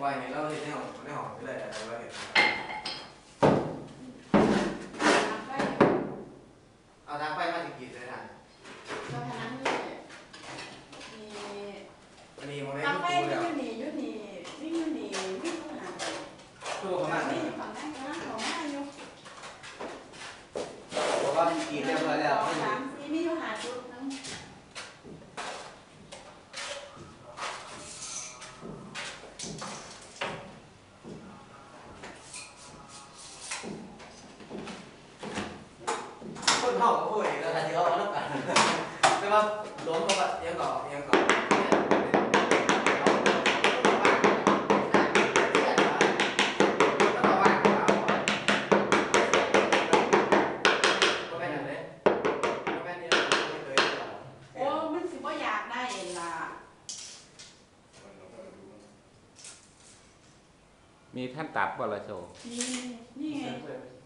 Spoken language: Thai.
ปล่อยให้เราเห็นในห้องในห้องไปเลยอะไรว่าเห็นไปเอาทางไปมาถึงกี่เลยนะก็พนันนี่มีวันนี้มันไม่การู้แฟตัวมีแล้วอยู่นี่ยู่นี่มีอยู่นี่มีอยู่หาตัวเขามานี่ฝั่งนั้นก็นั่งของมาอยู่บอกว่ากี่เรียบร้อยแล้วสามสี่มีอยู่หาจุดนึง นห้องโอ้ยแล้วแต่ที่เขาเอาแล้วกันแต่ว่าหลวงเขาแบบยังก่อยังก่อก็เป็นอย่างนี้ก็เป็นอย่างนี้ไม่เคยโอ้มันสิบ่อยากได้เองล่ะมีท่านตับบ่ละโชว์นี่นี่ไงเ